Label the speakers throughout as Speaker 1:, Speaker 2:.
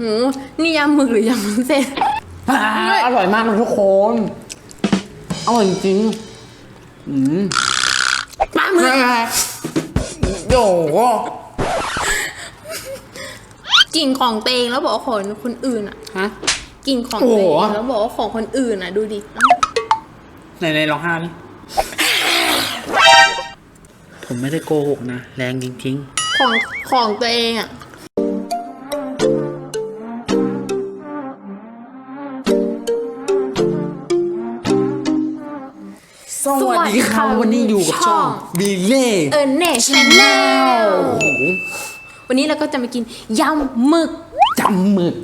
Speaker 1: หูนี่ยำหมึกหรือยำมุ้นเส้น
Speaker 2: อ่าอร่อยมากเลยทุกคน อร่อยจริงๆอืม
Speaker 1: ปลาหมึก
Speaker 2: โยโก
Speaker 1: ลิ่นของเตงแล้วบอกว่าของคนอื่นอะ
Speaker 2: ฮะ
Speaker 1: กลิ่นของ
Speaker 2: โอ้
Speaker 1: เต
Speaker 2: โห
Speaker 1: งแล้วบอกว่าของคนอื่นอะ ดูดิ
Speaker 2: ไหนไหนลองห้านี่ผมไม่ได้โกหกนะ แรงจริง
Speaker 1: ของของตัวเองอะ
Speaker 2: ดีครับวันนี้อยู่กับช่องบีเล่
Speaker 1: เออเนชแนลวันนี้เราก็จะมากินยำหมึก
Speaker 2: จำหมึก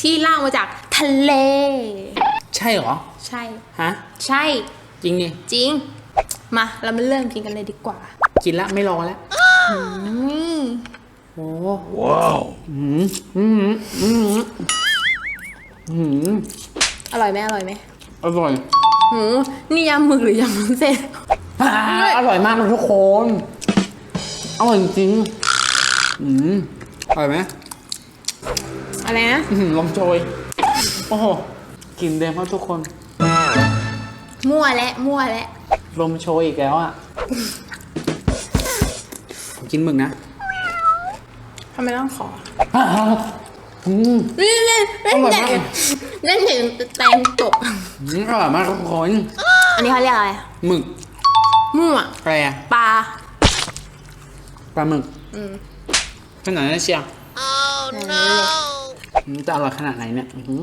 Speaker 1: ที่ล่างมาจากทะเล
Speaker 2: ใช่เหรอ
Speaker 1: ใช่
Speaker 2: ฮะ
Speaker 1: ใช่
Speaker 2: จริงดิ
Speaker 1: จริง มาเรามาเริ่มกินกันเลยดีกว่า
Speaker 2: กินละไม่รอแล้ว
Speaker 1: นี่
Speaker 2: โอ้ว้าวอืมอืมอืมอืม
Speaker 1: อร่อยไหมอร่อยไหม
Speaker 2: อร่อย
Speaker 1: หูนี่ยำหมึกหรือยำมุ้นเส้น
Speaker 2: อ่าอร่อยมากเลยทุกคน อร่อยจริงๆอืมอร่อยไหม
Speaker 1: อะไรนะ
Speaker 2: อื้อหือลมโชย โอ้โหกลินเดมครับทุกคน
Speaker 1: มั่วและมั่วและ
Speaker 2: ลมโชยอีกแล้วอะกินหมึกนะ
Speaker 1: ทำไมต้องขอ
Speaker 2: อ่า อืม
Speaker 1: นี่เล่นเล่น
Speaker 2: อร่อย
Speaker 1: ใหญ่
Speaker 2: มาก
Speaker 1: เล่นใหญ่แตงตก
Speaker 2: อืมอร่อยมากทุกคน
Speaker 1: อันนี้เขาเรียกอะไร
Speaker 2: หมึก
Speaker 1: มั่ว
Speaker 2: อะไรอะ
Speaker 1: ปลา
Speaker 2: ปลาหมึกขนาดนั้นเชียว
Speaker 1: นั่นเลย
Speaker 2: อืมจะอร่อยขนาดไหนเนี่ยอื้อหือ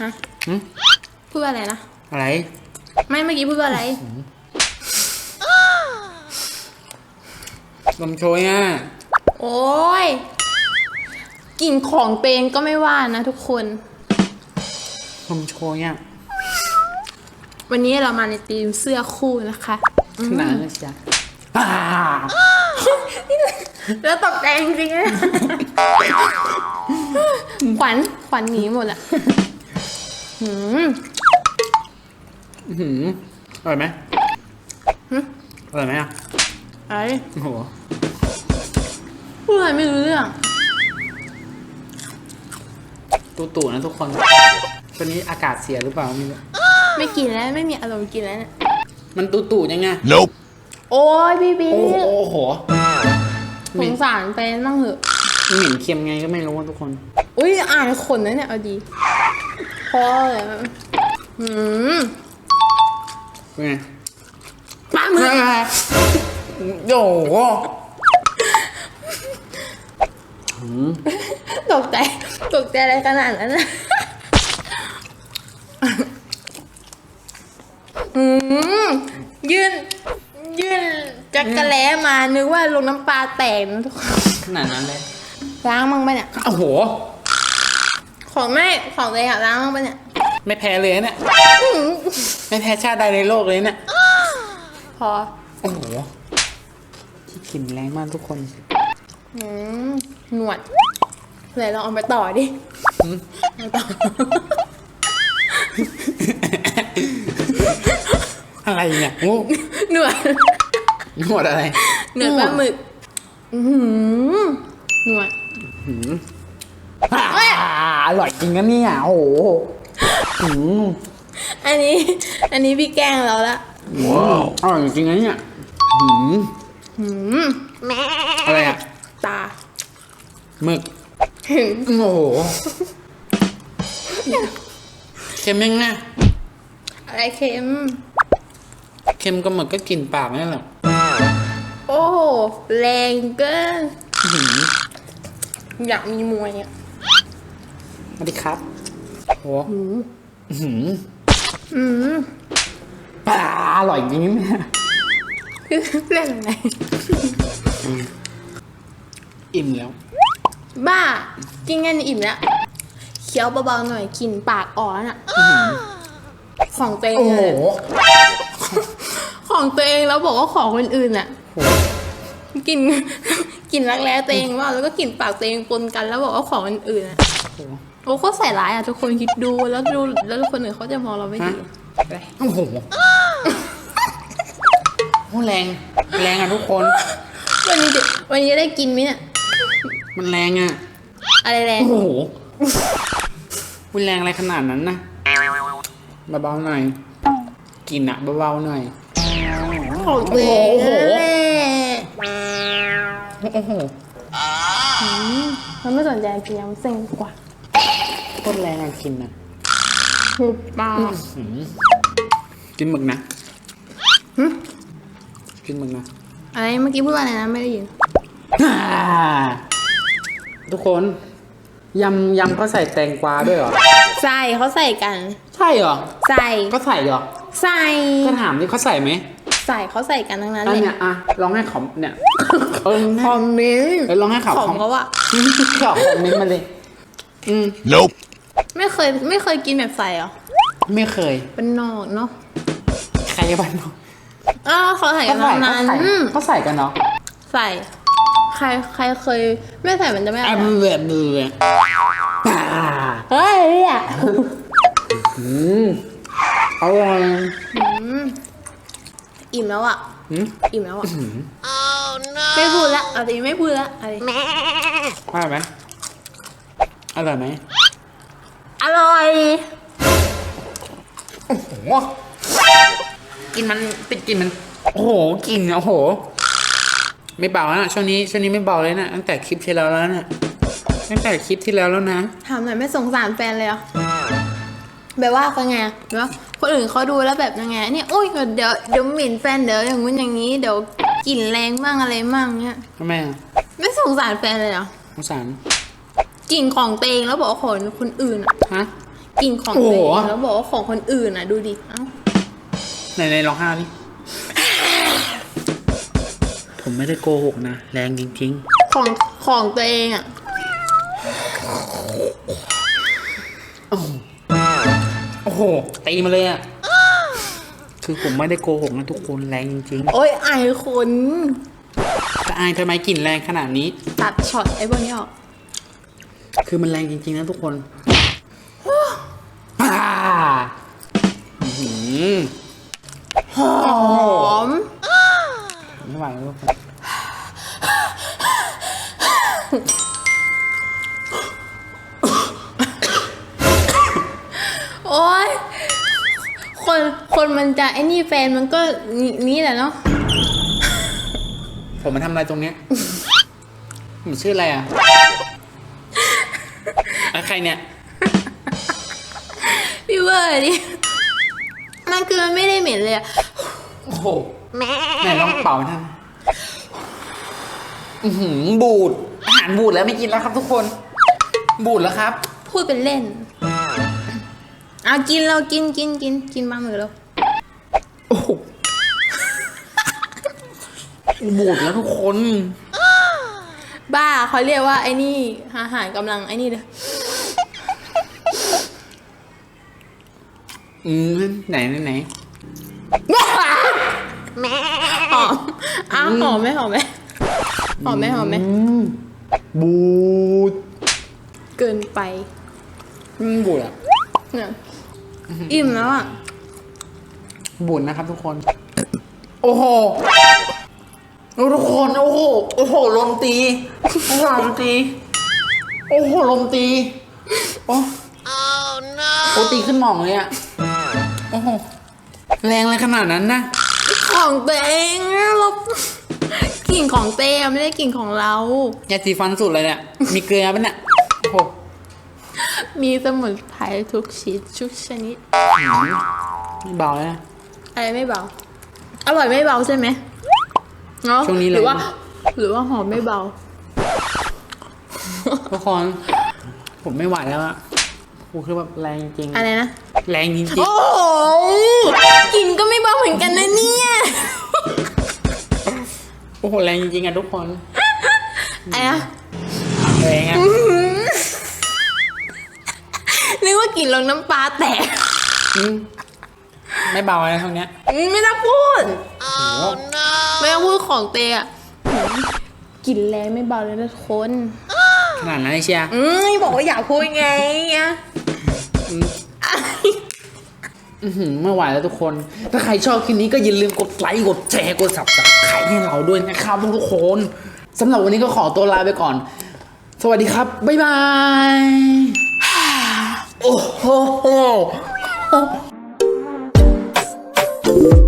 Speaker 1: ฮะ
Speaker 2: หืม
Speaker 1: พูดว่าอะไรนะ
Speaker 2: อะไร
Speaker 1: ไม่เมื่อกี้พูดว่าอะไร
Speaker 2: ลมโชยอะ
Speaker 1: โอ้ย กลิ่นของเตงก็ไม่ว่านะทุกคน
Speaker 2: ลมโชยอะ
Speaker 1: วันนี้เรามาในธีมเสื้อคู่นะคะ
Speaker 2: ขนาดนั้นเชียวอ่า
Speaker 1: แล้วตกใจจริงๆนะขวัญขวัญหนีหมดอะหืม
Speaker 2: อื้อหืออร่อยไหม
Speaker 1: หึ
Speaker 2: อร่อยไหมอะ
Speaker 1: ไอ้
Speaker 2: โอ้โห
Speaker 1: พูดอะไรไม่รู้เรื่อง
Speaker 2: ตู่ตู่นะทุกคนตอนนี้อากาศเสียหรือเปล่าไม่รู้
Speaker 1: ไม่กินแล้วไม่มีอารมณ์กินแล้วเนี่ย
Speaker 2: มันตู่ตู่ยังไง
Speaker 3: Nope.
Speaker 1: โอ้ยพี่บิ๊
Speaker 2: โอ้โห
Speaker 1: ก
Speaker 2: โอ้โห
Speaker 1: สงสารเป็นบ้างเหอะ
Speaker 2: มันเหม็นเค็มไงก็ไม่รู้อะทุกคน
Speaker 1: อุ้ยอ่านขนนะเนี่ยเอาดีพอเลยอะหืม
Speaker 2: เป็นไง
Speaker 1: ปลาหมึก
Speaker 2: โอ้โห
Speaker 1: ตกใจ ตกใจอะไรขนาดนั้นนะอืมยื่นยื่นจักระแล้มานึกว่าลงน้ำปลาแตกนะทุกคน
Speaker 2: ขนาดนั้นเลย
Speaker 1: ล้างมั้งปะเนี่ย
Speaker 2: โอ้โห
Speaker 1: ของไม่ของเลยอะล้างมั้งปะเนี่ย
Speaker 2: ไม่แพ้เลยเนี่ยไม่แพ้ชาติใดในโลกเลยเนี่ย
Speaker 1: พอ
Speaker 2: โอ้โหที่กลิ่นแรงมากทุกคน
Speaker 1: อืมหนวด เลยลองเอาไปต่อดิเอาต่อ
Speaker 2: อะไรเนี่ยโอ้
Speaker 1: หนวด
Speaker 2: หมดอะไร
Speaker 1: หนวดปลาหมึกอื้อหือหนวด
Speaker 2: อ่าอร่อยจริงนะเนี่ยโอ้โหอืม
Speaker 1: อันนี้ อันนี้พี่แกล้งเราละ
Speaker 3: Wow.
Speaker 2: อร่อยจริงนะเนี่ยหืม
Speaker 1: หืม
Speaker 2: อะไรอะ
Speaker 1: ตา
Speaker 2: หมึก
Speaker 1: ถึง
Speaker 2: โอ้โหเค็มยังไง
Speaker 1: อะไรเค็ม
Speaker 2: เค็มกับหมึกก็กลิ่นปากนั่นแหละ
Speaker 1: โอ้โหแรงเกินอยากมีมวยอะ
Speaker 2: สวัสดีครับโอ้โหอื้อหือ
Speaker 1: อืม
Speaker 2: ปลาอร่อยจริงนะเนี่ย
Speaker 1: เล่นอะไร
Speaker 2: อิ่มแล้ว
Speaker 1: บ้า กินกันอิ่มแล้ว เคี้ยวเบาๆหน่อยกลินปากอ่อนอะ ของตัวเอง
Speaker 2: โอ้โห
Speaker 1: อะของตัวเองแล้วบอกว่าของคนอื่นอะ กิน กินรักแร้ตัวเองว่าแล้วก็กลินปากตัวเองปนกันแล้วบอกว่าของคนอื่นอะ
Speaker 2: โอ้โห
Speaker 1: โอ้ก็ใส่ร้ายอะทุกคนคิดดูแล้วดูแล้วคนอื่นเขาจะมองเราไม่ดี
Speaker 2: โอ้โหโอ้แรง แรงอะทุกคน
Speaker 1: วันนี้จะวันนี้จะได้กินไหมเนี่ย
Speaker 2: มันแรงอะ
Speaker 1: อะไรแรง
Speaker 2: โอ้โหรุนแรงอะไรขนาดนั้นนะเบาๆหน่อยกินอะเบาๆหน่อย
Speaker 1: ของตัวเอง
Speaker 2: โอ้โห
Speaker 1: นั่นแหละ
Speaker 2: โอ้โห
Speaker 1: มันไม่สนใจกินยำเส้นดีกว่า
Speaker 2: โคตรแรงอะกินอะ
Speaker 1: หุบปาก
Speaker 2: หืมกินหมึกนะกินหมึกนะ
Speaker 1: อะไรเมื่อกี้พูดว่าอะไรนะไม่ได้ยิน
Speaker 2: อ่า ทุกคนยำยำเขาใส่แตงกวาด้วยเหรอ
Speaker 1: ใส่เขาใส่กัน
Speaker 2: ใช่เหรอ
Speaker 1: ใส่
Speaker 2: ก็ใส่เหรอ
Speaker 1: ใส่
Speaker 2: ก็ถามนี่เขาใส่ไหม
Speaker 1: ใส่เขาใส่กันทั้งนั้น
Speaker 2: อัน
Speaker 1: เลย
Speaker 2: เนี้ยอะลองให้เขาเนี่ยเขา
Speaker 1: คอมเมนต์
Speaker 2: เออลองให้เขา
Speaker 1: ของเขาอะ
Speaker 2: เขาคอมเมนต์มาเลย อืม
Speaker 3: Nope.
Speaker 1: ไม่เคยไม่เคยกินแบบใส่เหรอ
Speaker 2: ไม่เคย
Speaker 1: เป็นนอกเนาะ
Speaker 2: ใครบ้านเนาะ
Speaker 1: อ้าวเขาใส่กั
Speaker 2: เขา
Speaker 1: น
Speaker 2: ใส่
Speaker 1: ทั้งนั้น
Speaker 2: เขาใส่
Speaker 1: อืม
Speaker 2: เขาใส่กันเนาะ
Speaker 1: ใส่ ใครใครเคยไม่ใส่มันจะไม่อ
Speaker 2: อะ
Speaker 1: ร่อย
Speaker 2: เบื่อเบื่ออ่า
Speaker 1: เฮ้ยอะ
Speaker 2: อืมอร่อย
Speaker 1: อิ่มแล้วอะ
Speaker 2: อืม
Speaker 1: อิ่มแล้วอะไม่พูดละเอาดิไม่พูดละเอาดิ
Speaker 2: อร่อยไหมอร่อยไหม
Speaker 1: อร่อย
Speaker 2: โอ้โหกินมันติดกินมัน โอ้โหกลินโอ้โห ไม่เบาแล้วนะช่วงนี้ช่วงนี้ไม่เบาเลยนะตั้งแต่คลิปที่แล้วแล้วนะตั้งแต่คลิปที่แล้วแล้วนะ
Speaker 1: ถามหน่อยไม่สงสารแฟนเลยเหรอแบบว่าเขาไงแบบว่าคนอื่นเขาดูแล้วแบบยังไงเนี่ยอุ้ยเดี๋ยวเดี๋ยวหมิ่นแฟนเดี๋ยวอย่างงู้นอย่างนี้เดี๋ยวกลิ่นแรงมั่งอะไรมั่งเนี่ย
Speaker 2: ทำไมอะ
Speaker 1: ไม่สงสารแฟนเลยเหรอ
Speaker 2: สงสาร
Speaker 1: กลิ่นของเตงแล้วบอกว่าของคนอื่นอะ
Speaker 2: ฮะ
Speaker 1: กลิ่นของ
Speaker 2: โอ้
Speaker 1: เต
Speaker 2: โห
Speaker 1: งแล้วบอกว่าของคนอื่นอะ ดูดิเอ้า
Speaker 2: ไหนไหนลองห้านี่ ผมไม่ได้โกหกนะ แรงจริง
Speaker 1: ของของตัวเองอะ
Speaker 2: ๆโอ้โห ตีมาเลยอะคือผมไม่ได้โกหกนะทุกคนแรงจริง
Speaker 1: โอ้ยไอายคน
Speaker 2: ๆแต่อายทำไมกลิ่นแรงขนาดนี้
Speaker 1: ตัดช็อตไอ้พวกนี้ออก
Speaker 2: คือมันแรงจริงๆนะทุกคนอ่าอื้อหือ
Speaker 1: ห อ้
Speaker 2: นี่
Speaker 1: แฟนมันก็นี่นี่แหละเนาะ
Speaker 2: ผมมาทำอะไรตรงเนี้ยผมชื่ออะไรอะแล้วใครเนี่ย
Speaker 1: พี่เวอร์ดิ มันคือมันไม่ได้เหม็นเลยอะ
Speaker 2: โอ้โหไหนลองเป่าท่านอือหือบูด อาหารบูดแล้วไม่กินแล้วครับทุกคน บูดแล้วครับ
Speaker 1: พูดเป็นเล่น เอากินเรากินกินกินกินปลาหมึกเรา
Speaker 2: โอ้โหบูดแล้วทุกคน
Speaker 1: บ้าเขาเรียกว่าไอ้นี่อาหารกำลังไอ้นี่เลย
Speaker 2: อืมไหนไหนไหน
Speaker 1: หอมอ้าวหอมไหมหอมไหมหอมไหมหอมไหม
Speaker 2: อืมบูด
Speaker 1: เกินไป
Speaker 2: อืมบูดอะ
Speaker 1: เนี่ยอิ่มแล้วอะ
Speaker 2: บูดนะครับทุกคน โอ้โหโอ้ทุกคนโอ้โหโอ้โหลมตีโอ้โหลมตี โอ้โหลมตี โอ้โอ้ตีขึ้นหมองเลยอะโอ้โหแรงอะไรขนาดนั้นนะ
Speaker 1: ของตัวเองเรากลิ่นของเต้อะไม่ได้กลิ่นของเรา
Speaker 2: ยาสีฟันสุดเลยเนี่ยมีเกลือปะเนี่ยโอ้โห
Speaker 1: มีสมุนไพรทุกชนิดทุกชนิด
Speaker 2: ไม่เบาเลยนะ
Speaker 1: อะไรไม่เบา อร่อยไม่เบาใช่ไหมเนาะ
Speaker 2: ช่วงนี้
Speaker 1: ห
Speaker 2: เลย
Speaker 1: รือว่า หรือว่าหอมไม่เบา
Speaker 2: ทุกคนผมไม่ไหวแล้วอะโอ้คือแบบแรงจริง
Speaker 1: อะไรนะ
Speaker 2: แรงจริง
Speaker 1: โอ้โหกลิ่นก็ไม่เบาเหมือนกันนะเนี่ย
Speaker 2: ๆโอ้โหแรงจริงๆอะทุกคน
Speaker 1: อะไรนะ
Speaker 2: แรงอะ
Speaker 1: นึกว่ากลิ่นลงน้ำปลาแตก
Speaker 2: อืม ไม่เบาเลยนะตรงเนี้ย
Speaker 1: อืมไม่ต้องพูด
Speaker 2: โอ้โห
Speaker 1: ไม่ต้องพูดของเตอะกลิ่นแรงไม่เบาเลยนะทุกคน
Speaker 2: ขนาดนั้นเลยเชียร์
Speaker 1: อืมบอกว่าอยากพูดไงอะ
Speaker 2: อื้อหือไม่ไหวแล้วทุกคน ถ้าใครชอบคลิปนี้ก็อย่าลืมกดไลค์กดแชร์กดสับสไครให้เราด้วยนะครับทุกคนสำหรับวันนี้ก็ขอตัวลาไปก่อน สวัสดีครับ บ๊ายบาย โอ้โห Thank you.